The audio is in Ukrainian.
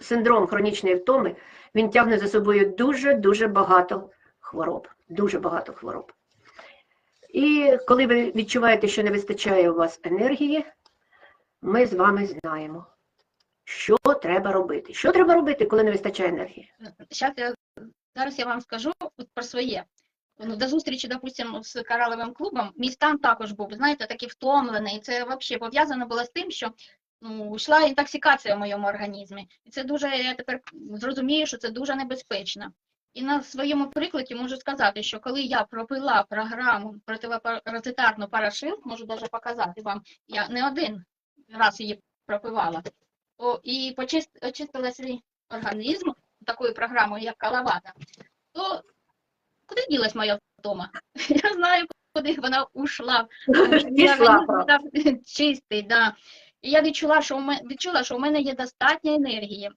синдром хронічної втоми, він тягне за собою дуже-дуже багато хвороб. Дуже багато хвороб. І коли ви відчуваєте, що не вистачає у вас енергії, ми з вами знаємо, що треба робити. Що треба робити, коли не вистачає енергії? Я, зараз я вам скажу про своє. Ну, До зустрічі, допустимо, з кораловим клубом, мій стан також був, знаєте, такий втомлений. Це взагалі пов'язано було з тим, що ну, йшла інтоксикація в моєму організмі. І це дуже, я тепер зрозумію, що це дуже небезпечно. І на своєму прикладі можу сказати, що коли я пропила програму противопаразитарну парашют, можу навіть показати вам, я не один раз її пропивала, о, і очистила свій організм такою програмою, як Калавата, то куди ділась моя втома? Я знаю, куди вона ушла. Чистий, да. І я відчула, що у мене відчула, що у мене є достатньо енергії.